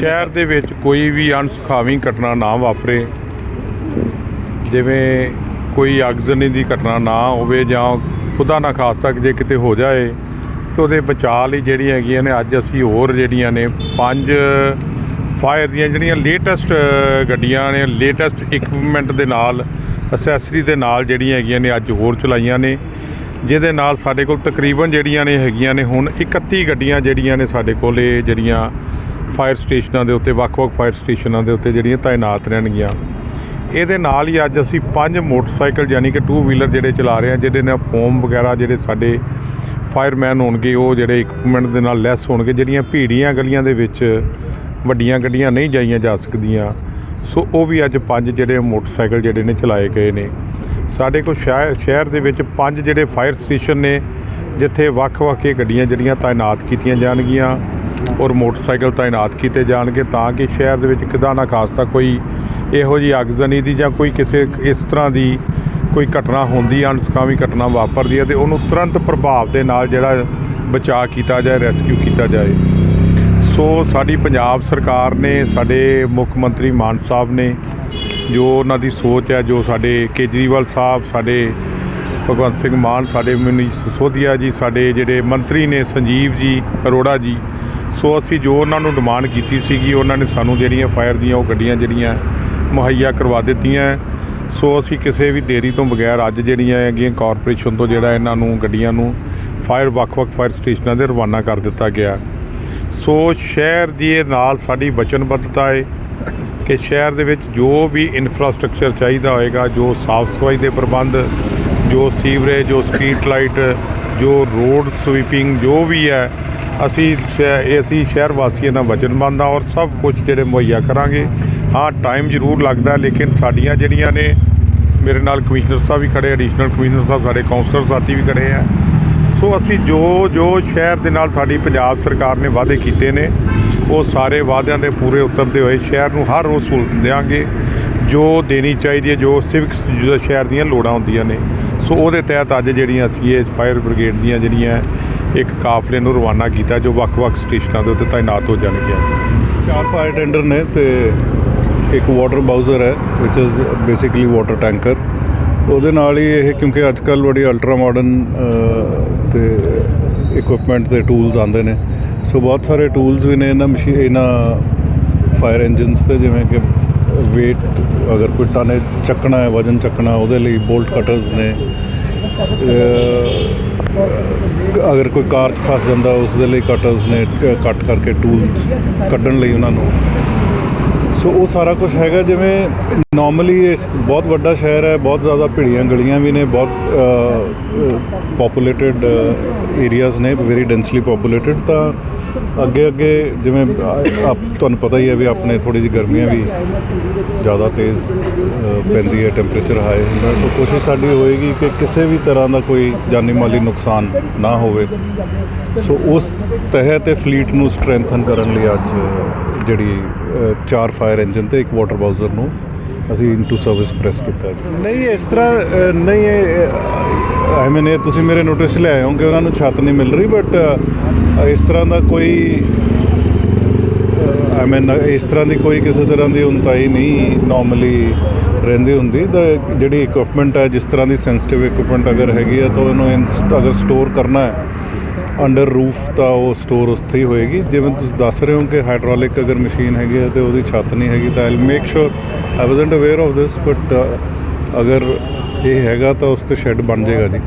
ਸ਼ਹਿਰ ਦੇ ਵਿੱਚ ਕੋਈ ਵੀ ਅਣਸੁਖਾਵੀਂ ਘਟਨਾ ਨਾ ਵਾਪਰੇ, ਜਿਵੇਂ ਕੋਈ ਅਗਜ਼ਨੀ ਦੀ ਘਟਨਾ ਨਾ ਹੋਵੇ ਜਾਂ ਖੁਦਾ ਨਾ ਖਾਸਤਾ ਜੇ ਕਿਤੇ ਹੋ ਜਾਏ, ਤੇ ਉਹਦੇ ਬਚਾਅ ਲਈ ਜਿਹੜੀਆਂ ਹੈਗੀਆਂ ਨੇ, ਅੱਜ ਅਸੀਂ ਹੋਰ ਜਿਹੜੀਆਂ ਨੇ, ਪੰਜ ਫਾਇਰ ਦੀਆਂ ਜਿਹੜੀਆਂ ਲੇਟੈਸਟ ਗੱਡੀਆਂ ਨੇ ਲੇਟੈਸਟ ਇਕਵਿਪਮੈਂਟ ਦੇ ਨਾਲ ਅਸੈਸਰੀ ਦੇ ਨਾਲ ਜਿਹੜੀਆਂ ਹੈਗੀਆਂ ਨੇ, ਅੱਜ ਹੋਰ ਚਲਾਈਆਂ ਨੇ, ਜਿਹਦੇ ਨਾਲ ਸਾਡੇ ਕੋਲ ਤਕਰੀਬਨ ਜਿਹੜੀਆਂ ਨੇ ਹੈਗੀਆਂ ਨੇ, ਹੁਣ 31 ਗੱਡੀਆਂ ਜਿਹੜੀਆਂ ਨੇ ਸਾਡੇ ਕੋਲ, ਇਹ ਜਿਹੜੀਆਂ ਫਾਇਰ ਸਟੇਸ਼ਨਾਂ ਦੇ ਉੱਤੇ, ਵੱਖ-ਵੱਖ ਫਾਇਰ ਸਟੇਸ਼ਨਾਂ ਦੇ ਉੱਤੇ ਜਿਹੜੀਆਂ ਤਾਇਨਾਤ ਰਹਿਣਗੀਆਂ। ਇਹਦੇ ਨਾਲ ਹੀ ਅੱਜ ਅਸੀਂ ਪੰਜ ਮੋਟਰਸਾਈਕਲ ਯਾਨੀ ਕਿ ਟੂ ਵੀਲਰ ਜਿਹੜੇ ਚਲਾ ਰਹੇ ਹਾਂ, ਜਿਹਦੇ ਨਾਲ ਫੋਮ ਵਗੈਰਾ ਜਿਹੜੇ ਸਾਡੇ ਫਾਇਰਮੈਨ ਹੋਣਗੇ, ਉਹ ਜਿਹੜੇ ਇਕਵਿਪਮੈਂਟ ਦੇ ਨਾਲ ਲੈਸ ਹੋਣਗੇ, ਜਿਹੜੀਆਂ ਭੀੜੀਆਂ ਗਲੀਆਂ ਦੇ ਵਿੱਚ ਵੱਡੀਆਂ ਗੱਡੀਆਂ ਨਹੀਂ ਜਾਈਆਂ ਜਾ ਸਕਦੀਆਂ। ਸੋ ਉਹ ਵੀ ਅੱਜ ਪੰਜ ਜਿਹੜੇ ਮੋਟਰਸਾਈਕਲ ਜਿਹੜੇ ਨੇ ਚਲਾਏ ਗਏ ਨੇ। ਸਾਡੇ ਕੋਲ ਸ਼ਹਿਰ ਸ਼ਹਿਰ ਦੇ ਵਿੱਚ ਪੰਜ ਜਿਹੜੇ ਫਾਇਰ ਸਟੇਸ਼ਨ ਨੇ, ਜਿੱਥੇ ਵੱਖ-ਵੱਖ ਇਹ ਗੱਡੀਆਂ ਜਿਹੜੀਆਂ ਤਾਇਨਾਤ ਕੀਤੀਆਂ ਜਾਣਗੀਆਂ। ਔਰ ਮੋਟਰਸਾਈਕਲ ਤਾਇਨਾਤ ਕੀਤੇ ਜਾਣਗੇ ਤਾਂ ਕਿ ਸ਼ਹਿਰ ਦੇ ਵਿੱਚ ਕਿਦਾ ਨਾ ਖਾਸਤਾ ਕੋਈ ਇਹੋ ਜਿਹੀ ਅਗਜ਼ਨੀ ਦੀ ਜਾਂ ਕੋਈ ਕਿਸੇ ਇਸ ਤਰ੍ਹਾਂ ਦੀ ਕੋਈ ਘਟਨਾ ਹੁੰਦੀ ਅਣਸੁਖਾਵੀਂ ਘਟਨਾ ਵਾਪਰਦੀ ਹੈ ਤੇ ਉਹਨੂੰ ਤੁਰੰਤ ਪ੍ਰਭਾਵ ਦੇ ਨਾਲ ਜਿਹੜਾ ਬਚਾਅ ਕੀਤਾ ਜਾਏ, ਰੈਸਕਿਊ ਕੀਤਾ ਜਾਏ। ਸੋ ਸਾਡੀ ਪੰਜਾਬ ਸਰਕਾਰ ਨੇ, ਸਾਡੇ ਮੁੱਖ ਮੰਤਰੀ ਮਾਨ ਸਾਹਿਬ ਨੇ ਜੋ ਉਹਨਾਂ ਦੀ ਸੋਚ ਹੈ, ਜੋ ਸਾਡੇ ਕੇਜਰੀਵਾਲ ਸਾਹਿਬ, ਸਾਡੇ ਭਗਵੰਤ ਸਿੰਘ ਮਾਨ, ਸਾਡੇ ਮਨੀਸ਼ ਸਿਸੋਦੀਆ ਜੀ, ਸਾਡੇ ਜਿਹੜੇ ਮੰਤਰੀ ਨੇ ਸੰਜੀਵ ਜੀ, ਅਰੋੜਾ ਜੀ ਸੋ ਅਸੀਂ ਜੋ ਉਹਨਾਂ ਨੂੰ ਡਿਮਾਂਡ ਕੀਤੀ ਸੀਗੀ, ਉਹਨਾਂ ਨੇ ਸਾਨੂੰ ਜਿਹੜੀਆਂ ਫਾਇਰ ਦੀਆਂ ਉਹ ਗੱਡੀਆਂ ਜਿਹੜੀਆਂ ਮੁਹੱਈਆ ਕਰਵਾ ਦਿੱਤੀਆਂ। ਸੋ ਅਸੀਂ ਕਿਸੇ ਵੀ ਦੇਰੀ ਤੋਂ ਬਗੈਰ ਅੱਜ ਜਿਹੜੀਆਂ ਹੈਗੀਆਂ ਕਾਰਪੋਰੇਸ਼ਨ ਤੋਂ ਜਿਹੜਾ ਇਹਨਾਂ ਨੂੰ ਗੱਡੀਆਂ ਨੂੰ ਫਾਇਰ, ਵੱਖ-ਵੱਖ ਫਾਇਰ ਸਟੇਸ਼ਨਾਂ ਦੇ ਰਵਾਨਾ ਕਰ ਦਿੱਤਾ ਗਿਆ। ਸੋ ਸ਼ਹਿਰ ਦੇ ਨਾਲ ਸਾਡੀ ਵਚਨਬੱਧਤਾ ਹੈ ਕਿ ਸ਼ਹਿਰ ਦੇ ਵਿੱਚ ਜੋ ਵੀ ਇਨਫਰਾਸਟ੍ਰਕਚਰ ਚਾਹੀਦਾ ਹੋਏਗਾ, ਜੋ ਸਾਫ਼ ਸਫ਼ਾਈ ਦੇ ਪ੍ਰਬੰਧ, ਜੋ ਸੀਵਰੇਜ, ਜੋ ਸਟਰੀਟ ਲਾਈਟ ਜੋ ਰੋਡ ਸਵੀਪਿੰਗ ਜੋ ਵੀ ਹੈ ਅਸੀਂ ਸ਼ਹਿ- ਇਹ ਅਸੀਂ ਸ਼ਹਿਰ ਵਾਸੀਆਂ ਦਾ ਵਚਨਬੱਧ ਹਾਂ ਔਰ ਸਭ ਕੁਝ ਜਿਹੜੇ ਮੁਹੱਈਆ ਕਰਾਂਗੇ। ਹਾਂ ਟਾਈਮ ਜ਼ਰੂਰ ਲੱਗਦਾ, ਲੇਕਿਨ ਸਾਡੀਆਂ ਜਿਹੜੀਆਂ ਨੇ, ਮੇਰੇ ਨਾਲ ਕਮਿਸ਼ਨਰ ਸਾਹਿਬ ਵੀ ਖੜੇ ਐਡੀਸ਼ਨਲ ਕਮਿਸ਼ਨਰ ਸਾਹਿਬ, ਸਾਡੇ ਕਾਉਂਸਲਰ ਸਾਥੀ ਵੀ ਖੜੇ ਆ। ਸੋ ਅਸੀਂ ਜੋ ਜੋ ਸ਼ਹਿਰ ਦੇ ਨਾਲ ਸਾਡੀ ਪੰਜਾਬ ਸਰਕਾਰ ਨੇ ਵਾਅਦੇ ਕੀਤੇ ਨੇ, ਉਹ ਸਾਰੇ ਵਾਅਦਿਆਂ ਦੇ ਪੂਰੇ ਉਤਰਦੇ ਹੋਏ ਸ਼ਹਿਰ ਨੂੰ ਹਰ ਰੋਜ਼ ਸਹੂਲਤ ਦੇਵਾਂਗੇ ਜੋ ਦੇਣੀ ਚਾਹੀਦੀ ਹੈ, ਜੋ ਸਿਵਿਕਸ ਸ਼ਹਿਰ ਦੀਆਂ ਲੋੜਾਂ ਹੁੰਦੀਆਂ ਨੇ। ਸੋ ਉਹਦੇ ਤਹਿਤ ਅੱਜ ਜਿਹੜੀਆਂ ਅਸੀਂ ਇਹ ਫਾਇਰ ਬ੍ਰਿਗੇਡ ਦੀਆਂ ਜਿਹੜੀਆਂ ਇੱਕ ਕਾਫਲੇ ਨੂੰ ਰਵਾਨਾ ਕੀਤਾ ਜੋ ਵੱਖ-ਵੱਖ ਸਟੇਸ਼ਨਾਂ ਦੇ ਉੱਤੇ ਤਾਇਨਾਤ ਹੋ ਜਾਣਗੀਆਂ। ਚਾਰ ਫਾਇਰ ਟੈਂਡਰ ਨੇ ਤੇ ਇੱਕ ਵਾਟਰ ਬਾਊਜ਼ਰ ਹੈ which is basically water tanker ਉਹਦੇ ਨਾਲ ਹੀ ਇਹ ਕਿਉਂਕਿ ਅੱਜ ਕੱਲ੍ਹ ਬੜੀ ਅਲਟਰਾ ਮਾਡਰਨ ਤੇ ਇਕਵਿਪਮੈਂਟ ਦੇ ਟੂਲਸ ਆਉਂਦੇ ਨੇ। ਸੋ ਬਹੁਤ ਸਾਰੇ ਟੂਲਸ ਵੀ ਨੇ ਇਹਨਾਂ ਮਸ਼ੀਨ ਇਹਨਾਂ ਫਾਇਰ ਇੰਜਨਸ ਤੇ, ਜਿਵੇਂ ਕਿ weight, ਅਗਰ ਕੋਈ ਟਾਨੇ ਚੱਕਣਾ ਹੈ, ਵਜਨ ਚੱਕਣਾ ਉਹਦੇ ਲਈ ਬੋਲਟ ਕਟਰਸ ਨੇ। ਅਗਰ ਕੋਈ ਕਾਰ 'ਚ ਫਸ ਜਾਂਦਾ ਉਸ ਦੇ ਲਈ ਕਟਰਸ ਨੇ ਕੱਟ ਕਰਕੇ ਟੂਲ ਕੱਢਣ ਲਈ ਉਹਨਾਂ ਨੂੰ ਸੋ ਉਹ ਸਾਰਾ ਕੁਝ ਹੈਗਾ ਜਿਵੇਂ ਨਾਰਮਲੀ ਇਹ ਬਹੁਤ ਵੱਡਾ ਸ਼ਹਿਰ ਹੈ, ਬਹੁਤ ਜ਼ਿਆਦਾ ਭੀੜੀਆਂ ਗਲੀਆਂ ਵੀ ਨੇ, ਬਹੁਤ ਪੋਪੂਲੇਟਡ ਏਰੀਆਜ਼ ਨੇ ਵੈਰੀ ਡੈਂਸਲੀ ਪੋਪੂਲੇਟਡ ਤਾਂ ਅੱਗੇ ਅੱਗੇ ਜਿਵੇਂ ਆਪ ਤੁਹਾਨੂੰ ਪਤਾ ਹੀ ਹੈ ਵੀ ਆਪਣੇ ਥੋੜੀ ਜਿਹੀ ਗਰਮੀਆਂ ਵੀ ਜ਼ਿਆਦਾ ਤੇਜ਼ ਪੈਂਦੀ ਹੈ ਟੈਂਪਰੇਚਰ ਹਾਈ ਹੁੰਦਾ ਤਾਂ ਕੋਸ਼ਿਸ਼ ਸਾਡੀ ਹੋਏਗੀ ਕਿ ਕਿਸੇ ਵੀ ਤਰ੍ਹਾਂ ਦਾ ਕੋਈ ਜਾਨੀ ਮਾਲੀ ਨੁਕਸਾਨ ਨਾ ਹੋਵੇ। ਸੋ ਉਸ ਤਹਿਤ ਇਹ ਫਲੀਟ ਨੂੰ ਸਟਰੈਂਥਨ ਕਰਨ ਲਈ ਅੱਜ ਜਿਹੜੀ ਚਾਰ ਫਾਇਰ ਇੰਜਨ ਤੇ ਇੱਕ ਵਾਟਰ ਬਾਊਜ਼ਰ ਨੂੰ ਅਸੀਂ ਇਨਟੂ ਸਰਵਿਸ ਪ੍ਰੈਸ ਕੀਤਾ ਨਹੀਂ, ਇਸ ਤਰ੍ਹਾਂ ਨਹੀਂ ਆਈ ਮੀਨ ਇਹ ਤੁਸੀਂ ਮੇਰੇ ਨੋਟਿਸ ਲੈ ਆਏ ਹੋ ਉਹਨਾਂ ਨੂੰ ਛੱਤ ਨਹੀਂ ਮਿਲ ਰਹੀ ਬਟ ਇਸ ਤਰ੍ਹਾਂ ਦਾ ਕੋਈ ਆਈ ਮੀਨ ਇਸ ਤਰ੍ਹਾਂ ਦੀ ਕੋਈ ਕਿਸੇ ਤਰ੍ਹਾਂ ਦੀ ਉਨਤਾਈ ਨਹੀਂ ਨਾਰਮਲੀ ਰਹਿੰਦੀ ਹੁੰਦੀ। ਤਾਂ ਜਿਹੜੀ ਇਕਵਿਪਮੈਂਟ ਹੈ, ਜਿਸ ਤਰ੍ਹਾਂ ਦੀ ਸੈਂਸਿਟਿਵ ਇਕਵਿਪਮੈਂਟ ਅਗਰ ਹੈਗੀ ਹੈ, ਤਾਂ ਉਹਨੂੰ ਅਗਰ ਸਟੋਰ ਕਰਨਾ ਹੈ ਅੰਡਰ ਰੂਫ ਤਾਂ ਉਹ ਸਟੋਰ ਉੱਥੇ ਹੀ ਹੋਏਗੀ। ਜਿਵੇਂ ਤੁਸੀਂ ਦੱਸ ਰਹੇ ਹੋ ਕਿ ਹਾਈਡ੍ਰੋਲਿਕ ਅਗਰ ਮਸ਼ੀਨ ਹੈਗੀ ਹੈ ਤੇ ਉਹਦੀ ਛੱਤ ਨਹੀਂ ਹੈਗੀ, ਤਾਂ I make sure I wasn't aware of this but ਅਗਰ ਇਹ ਹੈਗਾ ਤਾਂ ਉਸ ਤੇ ਸ਼ੈੱਡ ਬਣ ਜਾਏਗਾ ਜੀ।